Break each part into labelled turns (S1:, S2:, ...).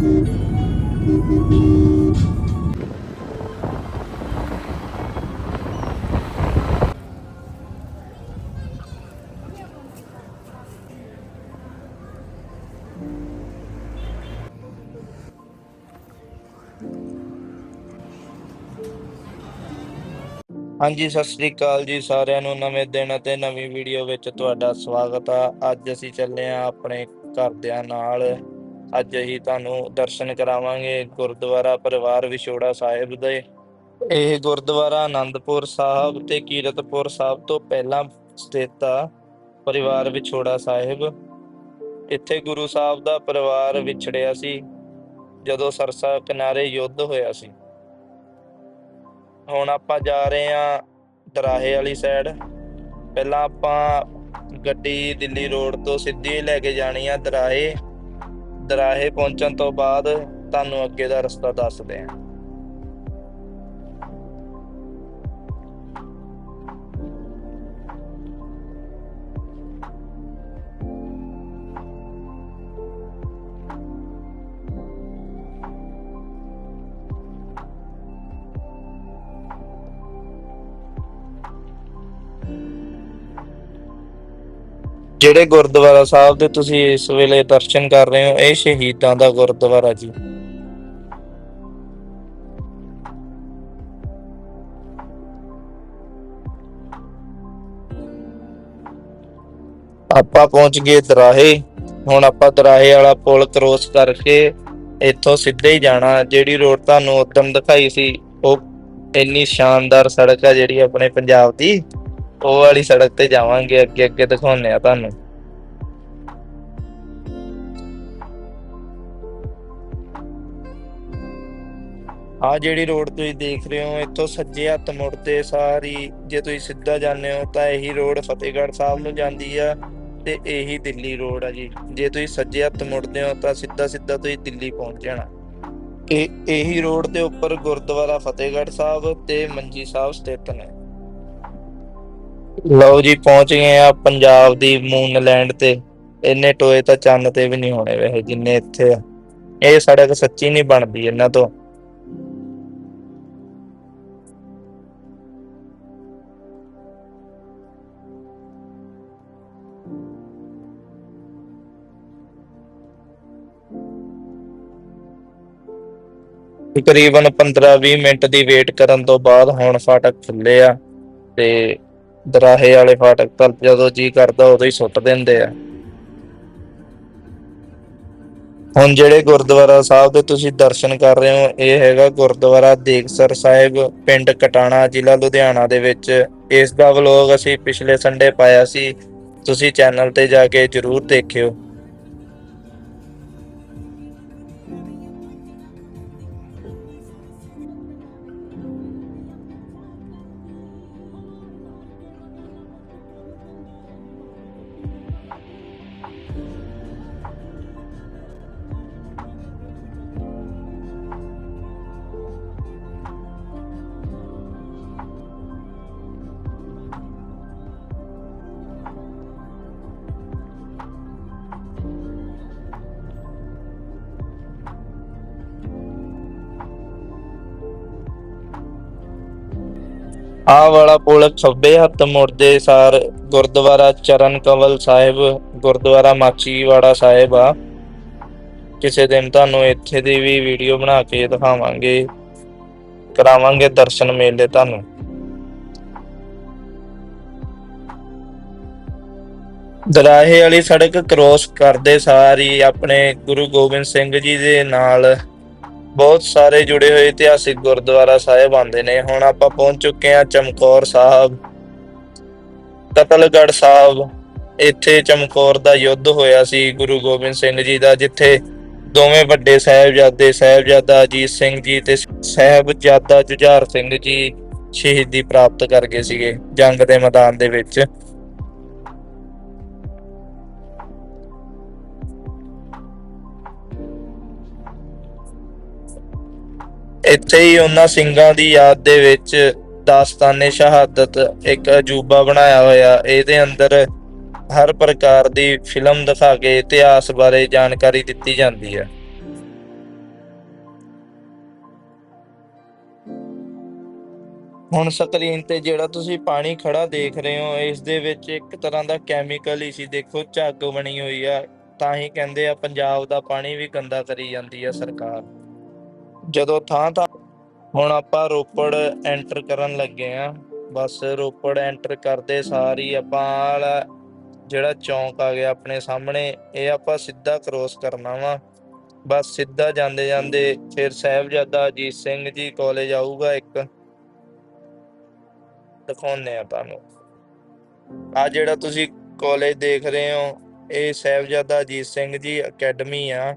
S1: ਹਾਂਜੀ, ਸਤਿ ਸ੍ਰੀ ਅਕਾਲ ਜੀ ਸਾਰਿਆਂ ਨੂੰ ਨਵੇਂ ਦਿਨ ਅਤੇ ਨਵੀਂ ਵੀਡੀਓ ਵਿੱਚ ਤੁਹਾਡਾ ਸਵਾਗਤ ਆ। ਅੱਜ ਅਸੀਂ ਚੱਲੇ ਆ ਆਪਣੇ ਘਰਦਿਆਂ ਨਾਲ। ਅੱਜ ਅਸੀਂ ਤੁਹਾਨੂੰ ਦਰਸ਼ਨ ਕਰਾਵਾਂਗੇ ਗੁਰਦੁਆਰਾ ਪਰਿਵਾਰ ਵਿਛੋੜਾ ਸਾਹਿਬ ਦੇ। ਇਹ ਗੁਰਦੁਆਰਾ ਆਨੰਦਪੁਰ ਸਾਹਿਬ ਤੇ ਕੀਰਤਪੁਰ ਸਾਹਿਬ ਤੋਂ ਪਹਿਲਾਂ ਸਥਿਤ ਆ, ਪਰਿਵਾਰ ਵਿਛੋੜਾ ਸਾਹਿਬ। ਇੱਥੇ ਗੁਰੂ ਸਾਹਿਬ ਦਾ ਪਰਿਵਾਰ ਵਿਛੜਿਆ ਸੀ, ਜਦੋਂ ਸਰਸਾ ਕਿਨਾਰੇ ਯੁੱਧ ਹੋਇਆ ਸੀ। ਹੁਣ ਆਪਾਂ ਜਾ ਰਹੇ ਆ ਦਰਾਹੇ ਵਾਲੀ ਸਾਈਡ ਪਹਿਲਾਂ ਆਪਾਂ ਗੱਡੀ ਦਿੱਲੀ ਰੋਡ ਤੋਂ ਸਿੱਧੀ ਲੈ ਕੇ ਜਾਣੀ ਆ ਦਰਾਹੇ। ਦਰਾਹੇ ਪਹੁੰਚਣ ਤੋਂ ਬਾਅਦ ਤੁਹਾਨੂੰ ਅੱਗੇ ਦਾ ਰਸਤਾ ਦੱਸਦੇ ਆ ਜਿਹੜੇ ਗੁਰਦੁਆਰਾ ਸਾਹਿਬ ਦੇ ਤੁਸੀਂ ਇਸ ਵੇਲੇ ਦਰਸ਼ਨ ਕਰ ਰਹੇ ਹੋ, ਇਹ ਸ਼ਹੀਦਾਂ ਦਾ ਗੁਰਦੁਆਰਾ ਜੀ। ਆਪਾਂ ਪਹੁੰਚ ਗਏ ਦਰਾਹੇ। ਹੁਣ ਆਪਾਂ ਦਰਾਹੇ ਵਾਲਾ ਪੁਲ ਕ੍ਰੋਸ ਕਰਕੇ ਇੱਥੋਂ ਸਿੱਧੇ ਹੀ ਜਾਣਾ। ਜਿਹੜੀ ਰੋਡ ਤੁਹਾਨੂੰ ਉਦੋਂ ਦਿਖਾਈ ਸੀ, ਉਹ ਇੰਨੀ ਸ਼ਾਨਦਾਰ ਸੜਕ ਆ ਜਿਹੜੀ ਆਪਣੇ ਪੰਜਾਬ ਦੀ। ਉਹ ਵਾਲੀ ਸੜਕ ਤੇ ਜਾਵਾਂਗੇ, ਅੱਗੇ ਅੱਗੇ ਦਿਖਾਉਂਦੇ ਆ ਤੁਹਾਨੂੰ। ਆ ਜਿਹੜੀ ਰੋਡ ਤੁਸੀਂ ਦੇਖ ਰਹੇ ਹੋ, ਇੱਥੋਂ ਸੱਜੇ ਹੱਥ ਮੁੜਦੇ ਸਾਰੀ, ਜੇ ਤੁਸੀਂ ਸਿੱਧਾ ਜਾਂਦੇ ਹੋ ਤਾਂ ਇਹੀ ਰੋਡ ਫਤਿਹਗੜ੍ਹ ਸਾਹਿਬ ਨੂੰ ਜਾਂਦੀ ਆ ਤੇ ਇਹੀ ਦਿੱਲੀ ਰੋਡ ਆ ਜੀ। ਜੇ ਤੁਸੀਂ ਸੱਜੇ ਹੱਥ ਮੁੜਦੇ ਹੋ ਤਾਂ ਸਿੱਧਾ ਸਿੱਧਾ ਤੁਸੀਂ ਦਿੱਲੀ ਪਹੁੰਚ ਜਾਣਾ। ਇਹ, ਇਹੀ ਰੋਡ ਦੇ ਉੱਪਰ ਗੁਰਦੁਆਰਾ ਫਤਿਹਗੜ੍ਹ ਸਾਹਿਬ ਤੇ ਮੰਜੀ ਸਾਹਿਬ ਸਥਿਤ ਨੇ। ਲਓ ਜੀ, ਪਹੁੰਚ ਗਏ ਆ ਪੰਜਾਬ ਦੀ ਮੂਨ ਲੈਂਡ ਤੇ। ਇੰਨੇ ਟੋਏ ਤਾਂ ਚੰਨ ਤੇ ਵੀ ਨਹੀਂ ਹੋਣੇ ਵੈਸੇ ਜਿੰਨੇ ਇੱਥੇ ਆ। ਇਹ ਸੜਕ ਸੱਚੀ ਨਹੀਂ ਬਣਦੀ ਇਹਨਾਂ ਤੋਂ। ਤਕਰੀਬਨ 15-20 ਮਿੰਟ ਦੀ ਵੇਟ ਕਰਨ ਤੋਂ ਬਾਅਦ ਹੁਣ ਫਾਟਕ ਖੁੱਲੇ ਆ ਤੇ ਦਰਾਹੇ ਵਾਲੇ ਫਾਟਕ ਤਾਂ ਜਦੋਂ ਜੀ ਕਰਦਾ ਉਦੋਂ ਹੀ ਸੁੱਟ ਦਿੰਦੇ ਆ। ਹੁਣ ਜਿਹੜੇ ਗੁਰਦੁਆਰਾ ਸਾਹਿਬ ਦੇ ਤੁਸੀਂ ਦਰਸ਼ਨ ਕਰ ਰਹੇ ਹੋ, ਇਹ ਹੈਗਾ ਗੁਰਦੁਆਰਾ ਦੇਖਸਰ ਸਾਹਿਬ, ਪਿੰਡ ਕਟਾਣਾ, ਜ਼ਿਲ੍ਹਾ ਲੁਧਿਆਣਾ ਦੇ ਵਿੱਚ। ਇਸ ਦਾ ਵਲੋਗ ਅਸੀਂ ਪਿਛਲੇ ਸੰਡੇ ਪਾਇਆ ਸੀ। ਤੁਸੀਂ ਚੈਨਲ ਤੇ ਜਾ ਕੇ ਜਰੂਰ ਦੇਖਿਓ। ਆਹ ਵਾਲਾ ਪੁਲ ਖੱਬੇ ਹੱਥ ਮੁੜਦੇ ਸਾਰ ਗੁਰਦੁਆਰਾ ਚਰਨ ਕਵਲ ਸਾਹਿਬ, ਗੁਰਦੁਆਰਾ ਮਾਚੀਵਾੜਾ ਸਾਹਿਬ ਆ। ਕਿਸੇ ਦਿਨ ਤੁਹਾਨੂੰ ਇੱਥੇ ਦੀ ਵੀ ਵੀਡੀਓ ਬਣਾ ਕੇ ਦਿਖਾਵਾਂਗੇ। ਕਰਾਵਾਂਗੇ ਦਰਸ਼ਨ ਮੇਲੇ ਤੁਹਾਨੂੰ। ਦਰਾਹੇ ਵਾਲੀ ਸੜਕ ਕ੍ਰੋਸ ਕਰਦੇ ਸਾਰ ਹੀ ਆਪਣੇ ਗੁਰੂ ਗੋਬਿੰਦ ਸਿੰਘ ਜੀ ਦੇ ਨਾਲ ਬਹੁਤ ਸਾਰੇ ਜੁੜੇ ਹੋਏ ਇਤਿਹਾਸਿਕ ਗੁਰਦੁਆਰਾ ਸਾਹਿਬ ਆਉਂਦੇ ਨੇ। ਹੁਣ ਆਪਾਂ ਪਹੁੰਚ ਚੁੱਕੇ ਹਾਂ ਚਮਕੌਰ ਸਾਹਿਬ। ਕਤਲਗੜ ਸਾਹਿਬ। ਇੱਥੇ ਚਮਕੌਰ ਦਾ ਯੁੱਧ ਹੋਇਆ ਸੀ ਗੁਰੂ ਗੋਬਿੰਦ ਸਿੰਘ ਜੀ ਦਾ, ਜਿੱਥੇ ਦੋਵੇਂ ਵੱਡੇ ਸਾਹਿਬਜ਼ਾਦੇ, ਸਾਹਿਬਜ਼ਾਦਾ ਅਜੀਤ ਸਿੰਘ ਜੀ ਤੇ ਸਾਹਿਬਜ਼ਾਦਾ ਜੁਝਾਰ ਸਿੰਘ ਜੀ ਸ਼ਹੀਦੀ ਪ੍ਰਾਪਤ ਕਰ ਗਏ ਸੀਗੇ ਜੰਗ ਦੇ ਮੈਦਾਨ ਦੇ ਵਿੱਚ। ਇੱਥੇ ਹੀ ਉਹਨਾਂ ਸਿੰਘਾਂ ਦੀ ਯਾਦ ਦੇ ਵਿੱਚ ਦਾਸਤਾਨੇ ਸ਼ਹਾਦਤ ਇੱਕ ਅਜੂਬਾ ਬਣਾਇਆ ਹੋਇਆ। ਇਹਦੇ ਅੰਦਰ ਹਰ ਪ੍ਰਕਾਰ ਦੀ ਫਿਲਮ ਦਿਖਾ ਕੇ ਇਤਿਹਾਸ ਬਾਰੇ ਜਾਣਕਾਰੀ ਦਿੱਤੀ ਜਾਂਦੀ ਹੈ। ਹੁਣ ਸਕਰੀਨ ਤੇ ਜਿਹੜਾ ਤੁਸੀਂ ਪਾਣੀ ਖੜਾ ਦੇਖ ਰਹੇ ਹੋ, ਇਸ ਦੇ ਵਿੱਚ ਇੱਕ ਤਰ੍ਹਾਂ ਦਾ ਕੈਮੀਕਲ ਹੀ ਸੀ। ਦੇਖੋ, ਝੱਗ ਬਣੀ ਹੋਈ ਆ। ਤਾਂ ਹੀ ਕਹਿੰਦੇ ਆ, ਪੰਜਾਬ ਦਾ ਪਾਣੀ ਵੀ ਗੰਦਾ ਕਰੀ ਜਾਂਦੀ ਆ ਸਰਕਾਰ। ਜਦੋਂ ਥਾਂ ਥਾਂ ਹੁਣ ਆਪਾਂ ਰੋਪੜ ਐਂਟਰ ਕਰਨ ਲੱਗੇ ਆ। ਬਸ ਰੋਪੜ ਐਂਟਰ ਕਰਦੇ ਸਾਰੀ ਆਪਾਂ ਆਹ ਵਾਲਾ ਜਿਹੜਾ ਚੌਂਕ ਆ ਗਿਆ ਆਪਣੇ ਸਾਹਮਣੇ, ਇਹ ਆਪਾਂ ਸਿੱਧਾ ਕ੍ਰੋਸ ਕਰਨਾ ਵਾ। ਬਸ ਸਿੱਧਾ ਜਾਂਦੇ ਜਾਂਦੇ ਫਿਰ ਸਾਹਿਬਜ਼ਾਦਾ ਅਜੀਤ ਸਿੰਘ ਜੀ ਕਾਲਜ ਆਊਗਾ ਇੱਕ। ਦਿਖਾਉਂਦੇ ਆ ਤੁਹਾਨੂੰ। ਆ ਜਿਹੜਾ ਤੁਸੀਂ ਕਾਲਜ ਦੇਖ ਰਹੇ ਹੋ, ਇਹ ਸਾਹਿਬਜ਼ਾਦਾ ਅਜੀਤ ਸਿੰਘ ਜੀ ਅਕੈਡਮੀ ਆ।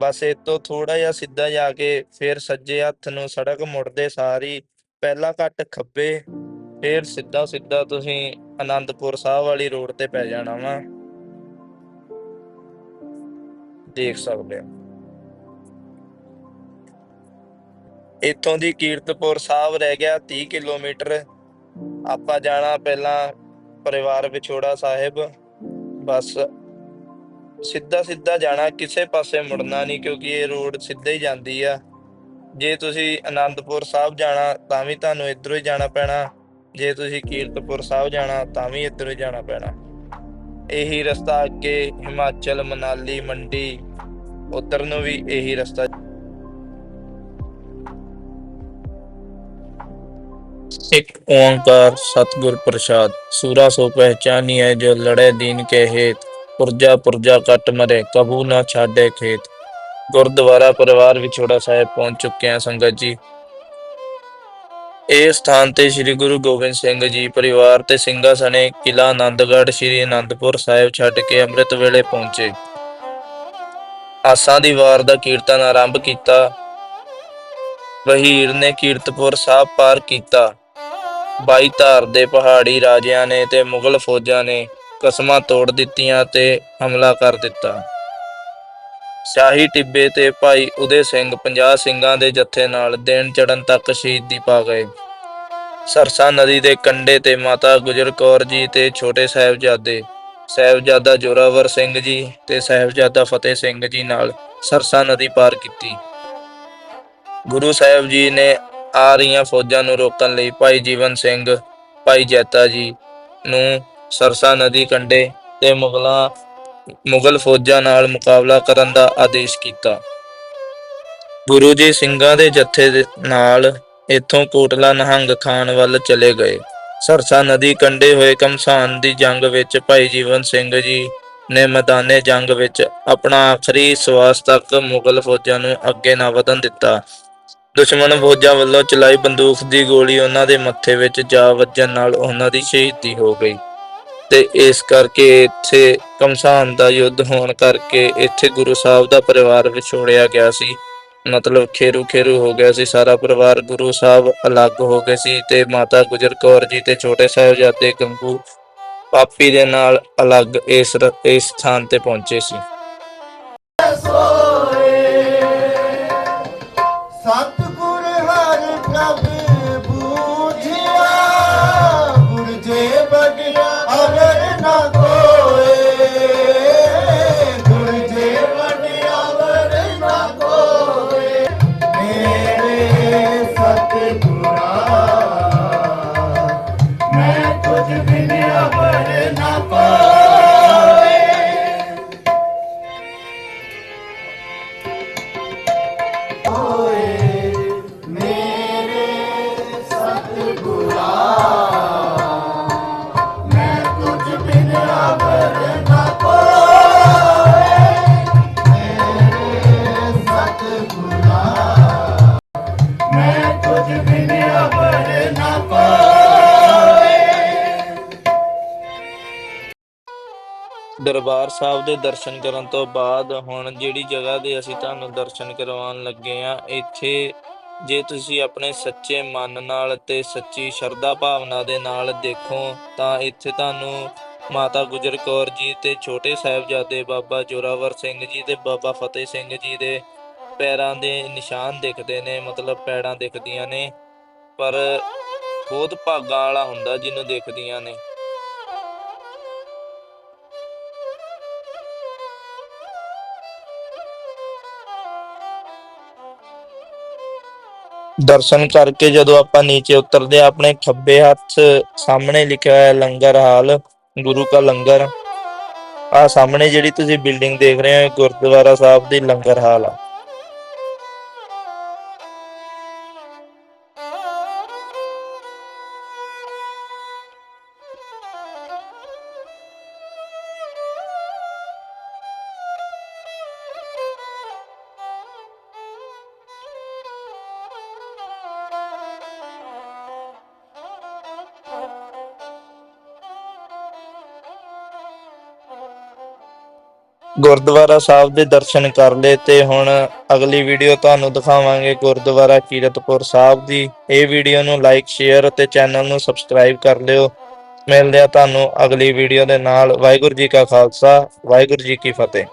S1: ਬਸ ਇਹ ਤੋਂ ਥੋੜਾ ਜਿਹਾ ਸਿੱਧਾ ਜਾ ਕੇ ਫਿਰ ਸੱਜੇ ਹੱਥ ਨੂੰ ਸੜਕ ਮੁੜਦੇ ਸਾਰੀ ਪਹਿਲਾ ਕੱਟ ਖੱਬੇ, ਫਿਰ ਸਿੱਧਾ ਸਿੱਧਾ ਤੁਸੀਂ ਆਨੰਦਪੁਰ ਸਾਹਿਬ ਵਾਲੀ ਰੋਡ ਤੇ ਪੈ ਜਾਣਾ ਵਾ। ਦੇਖ ਸਕਦੇ ਹੋ। ਇੱਥੋਂ ਦੀ ਕੀਰਤਪੁਰ ਸਾਹਿਬ ਰਹਿ ਗਿਆ 30 ਕਿਲੋਮੀਟਰ। ਆਪਾਂ ਜਾਣਾ ਪਹਿਲਾਂ ਪਰਿਵਾਰ ਵਿਛੋੜਾ ਸਾਹਿਬ। ਬਸ ਸਿੱਧਾ ਸਿੱਧਾ ਜਾਣਾ ਕਿਸੇ ਪਾਸੇ ਮੁੜਨਾ ਨਹੀਂ ਕਿਉਂਕਿ ਇਹ ਰੋਡ ਸਿੱਧਾ ਹੀ ਜਾਂਦੀ ਆ ਜੇ ਤੁਸੀਂ ਆਨੰਦਪੁਰ ਸਾਹਿਬ ਜਾਣਾ ਤਾਂ ਵੀ ਤੁਹਾਨੂੰ ਇੱਧਰੋਂ ਹੀ ਜਾਣਾ ਪੈਣਾ ਜੇ ਤੁਸੀਂ ਕੀਰਤਪੁਰ ਸਾਹਿਬ ਜਾਣਾ ਤਾਂ ਵੀ ਇੱਧਰੋਂ ਹੀ ਜਾਣਾ ਪੈਣਾ ਇਹੀ ਰਸਤਾ ਅੱਗੇ ਹਿਮਾਚਲ ਮਨਾਲੀ ਮੰਡੀ ਉਧਰ ਨੂੰ ਵੀ ਇਹੀ ਰਸਤਾ एक ओंकार सतगुर प्रसाद सूरा सो पहचानी है जो लड़े दीन के हेत ਪੁਰਜਾ ਪੁਰਜਾ ਕੱਟ ਮਰੇ, ਕਬੂ ਨਾ ਛਾੜੇ ਖੇਤ। ਗੁਰਦੁਆਰਾ ਪਰਿਵਾਰ ਵਿਛੋੜਾ ਸਾਹਿਬ ਪਹੁੰਚ ਚੁੱਕੇ ਆ ਸੰਗਤ ਜੀ। ਇਹ ਸਥਾਨ ਤੇ ਸ੍ਰੀ ਗੁਰੂ ਗੋਬਿੰਦ ਸਿੰਘ ਜੀ ਪਰਿਵਾਰ ਤੇ ਸਿੰਘਾਂ ਸਣੇ ਕਿਲਾ ਆਨੰਦਗੜ੍ਹ, ਸ੍ਰੀ ਅਨੰਦਪੁਰ ਸਾਹਿਬ ਛੱਡ ਕੇ ਅੰਮ੍ਰਿਤ ਵੇਲੇ ਪਹੁੰਚੇ। ਆਸਾਂ ਦੀ ਵਾਰ ਦਾ ਕੀਰਤਨ ਆਰੰਭ ਕੀਤਾ। ਵਹੀਰ ਨੇ ਕੀਰਤਪੁਰ ਸਾਹਿਬ ਪਾਰ ਕੀਤਾ। ਬਾਈ ਧਾਰ ਦੇ ਪਹਾੜੀ ਰਾਜਿਆਂ ਨੇ ਤੇ ਮੁਗਲ ਫੌਜਾਂ ਨੇ ਕਸਮਾਂ ਤੋੜ ਦਿੱਤੀਆਂ ਤੇ ਹਮਲਾ ਕਰ ਦਿੱਤਾ। ਸ਼ਾਹੀ ਟਿੱਬੇ ਤੇ ਭਾਈ ਉਦੇ ਸਿੰਘ 50 ਸਿੰਘਾਂ ਦੇ ਜੱਥੇ ਨਾਲ ਦਿਨ ਚੜਨ ਤੱਕ ਸ਼ਹੀਦੀ ਪਾ ਗਏ। ਸਰਸਾ ਨਦੀ ਦੇ ਕੰਢੇ ਤੇ ਮਾਤਾ ਗੁਜਰ ਕੌਰ ਜੀ ਤੇ ਛੋਟੇ ਸਾਹਿਬਜ਼ਾਦੇ, ਸਾਹਿਬਜ਼ਾਦਾ ਜੋਰਾਵਰ ਸਿੰਘ ਜੀ ਤੇ ਸਾਹਿਬਜ਼ਾਦਾ ਫਤਿਹ ਸਿੰਘ ਜੀ ਨਾਲ ਸਰਸਾ ਨਦੀ ਪਾਰ ਕੀਤੀ। ਗੁਰੂ ਸਾਹਿਬ ਜੀ ਨੇ ਆ ਰਹੀਆਂ ਫੌਜਾਂ ਨੂੰ ਰੋਕਣ ਲਈ ਭਾਈ ਜੀਵਨ ਸਿੰਘ, ਭਾਈ ਜੈਤਾ ਜੀ ਨੂੰ ਸਰਸਾ ਨਦੀ ਕੰਢੇ ਤੇ ਮੁਗਲਾਂ, ਮੁਗਲ ਫੌਜਾਂ ਨਾਲ ਮੁਕਾਬਲਾ ਕਰਨ ਦਾ ਆਦੇਸ਼ ਕੀਤਾ। ਗੁਰੂ ਜੀ ਸਿੰਘਾਂ ਦੇ ਜੱਥੇ ਦੇ ਨਾਲ ਇੱਥੋਂ ਕੋਟਲਾ ਨਹੰਗ ਖਾਨ ਵੱਲ ਚਲੇ ਗਏ। ਸਰਸਾ ਨਦੀ ਕੰਢੇ ਹੋਏ ਕਮਸਾਨ ਦੀ ਜੰਗ ਵਿੱਚ ਭਾਈ ਜੀਵਨ ਸਿੰਘ ਜੀ ਨੇ ਮੈਦਾਨੇ ਜੰਗ ਵਿੱਚ ਆਪਣਾ ਆਖਰੀ ਸਵਾਸ ਤੱਕ ਮੁਗਲ ਫੌਜਾਂ ਨੂੰ ਅੱਗੇ ਨਾ ਵਧਣ ਦਿੱਤਾ। ਦੁਸ਼ਮਣ ਫੌਜਾਂ ਵੱਲੋਂ ਚਲਾਈ ਬੰਦੂਕ ਦੀ ਗੋਲੀ ਉਹਨਾਂ ਦੇ ਮੱਥੇ ਵਿੱਚ ਜਾ ਵੱਜਣ ਨਾਲ ਉਹਨਾਂ ਦੀ ਸ਼ਹੀਦੀ ਹੋ ਗਈ। ਤੇ ਇਸ ਕਰਕੇ ਇੱਥੇ ਕਮਸਾਨ ਦਾ ਯੁੱਧ ਹੋਣ ਕਰਕੇ ਇੱਥੇ ਗੁਰੂ ਸਾਹਿਬ ਦਾ ਪਰਿਵਾਰ ਵਿਛੋੜਿਆ ਗਿਆ ਸੀ। ਮਤਲਬ ਖੇਰੂ ਖੇਰੂ ਹੋ ਗਿਆ ਸੀ, ਸਾਰਾ ਪਰਿਵਾਰ ਗੁਰੂ ਸਾਹਿਬ ਅਲੱਗ ਹੋ ਗਏ ਸੀ ਤੇ ਮਾਤਾ ਗੁਜਰ ਕੌਰ ਜੀ ਤੇ ਛੋਟੇ ਸਾਹਿਬਜ਼ਾਦੇ ਗੰਗੂ ਪਾਪੀ ਦੇ ਨਾਲ ਅਲੱਗ ਇਸ ਰ- ਇਸ ਸਥਾਨ ਤੇ ਪਹੁੰਚੇ ਸੀ।
S2: ਹੋਏ
S1: ਦਰਬਾਰ ਸਾਹਿਬ ਦੇ ਦਰਸ਼ਨ ਕਰਨ ਤੋਂ ਬਾਅਦ ਹੁਣ ਜਿਹੜੀ ਜਗ੍ਹਾ ਦੇ ਅਸੀਂ ਤੁਹਾਨੂੰ ਦਰਸ਼ਨ ਕਰਵਾਉਣ ਲੱਗੇ ਆ ਇੱਥੇ ਜੇ ਤੁਸੀਂ ਆਪਣੇ ਸੱਚੇ ਮਨ ਨਾਲ ਤੇ ਸੱਚੀ ਸ਼ਰਧਾ ਭਾਵਨਾ ਦੇ ਨਾਲ ਦੇਖੋ, ਤਾਂ ਇੱਥੇ ਤੁਹਾਨੂੰ ਮਾਤਾ ਗੁਜਰ ਕੌਰ ਜੀ ਤੇ ਛੋਟੇ ਸਾਹਿਬਜ਼ਾਦੇ ਬਾਬਾ ਜੋਰਾਵਰ ਸਿੰਘ ਜੀ ਤੇ ਬਾਬਾ ਫਤਿਹ ਸਿੰਘ ਜੀ ਦੇ ਪੈਰਾਂ ਦੇ ਨਿਸ਼ਾਨ ਦਿਖਦੇ ਨੇ, ਮਤਲਬ ਪੈੜਾਂ ਦਿਖਦੀਆਂ ਨੇ, ਪਰ ਬਹੁਤ ਭਾਗਾਂ ਵਾਲਾ ਹੁੰਦਾ ਜਿਹਨੂੰ ਦੇਖਦੀਆਂ ਨੇ। ਦਰਸ਼ਨ ਕਰਕੇ ਜਦੋਂ ਆਪਾਂ ਨੀਚੇ ਉਤਰਦੇ ਆ ਆਪਣੇ ਖੱਬੇ ਹੱਥ ਸਾਹਮਣੇ ਲਿਖਿਆ ਹੋਇਆ ਲੰਗਰ ਹਾਲ, ਗੁਰੂ ਕਾ ਲੰਗਰ। ਆ ਸਾਹਮਣੇ ਜਿਹੜੀ ਤੁਸੀਂ ਬਿਲਡਿੰਗ ਦੇਖ ਰਹੇ ਹੋ ਗੁਰਦੁਆਰਾ ਸਾਹਿਬ ਦੀ ਲੰਗਰ ਹਾਲ ਆ। ਗੁਰਦੁਆਰਾ ਸਾਹਿਬ ਦੇ ਦਰਸ਼ਨ ਕਰ ਲਏ ਤੇ ਹੁਣ ਅਗਲੀ ਵੀਡੀਓ ਤੁਹਾਨੂੰ ਦਿਖਾਵਾਂਗੇ ਗੁਰਦੁਆਰਾ ਕੀਰਤਪੁਰ ਸਾਹਿਬ ਦੀ। ਇਹ ਵੀਡੀਓ ਨੂੰ ਲਾਈਕ ਸ਼ੇਅਰ ਅਤੇ ਚੈਨਲ ਨੂੰ ਸਬਸਕ੍ਰਾਈਬ ਕਰ ਲਿਓ। ਮਿਲਦੇ ਆ ਤੁਹਾਨੂੰ ਅਗਲੀ ਵੀਡੀਓ ਦੇ ਨਾਲ। ਵਾਹਿਗੁਰੂ ਜੀ ਕਾ ਖਾਲਸਾ, ਵਾਹਿਗੁਰੂ ਜੀ ਕੀ ਫਤਿਹ।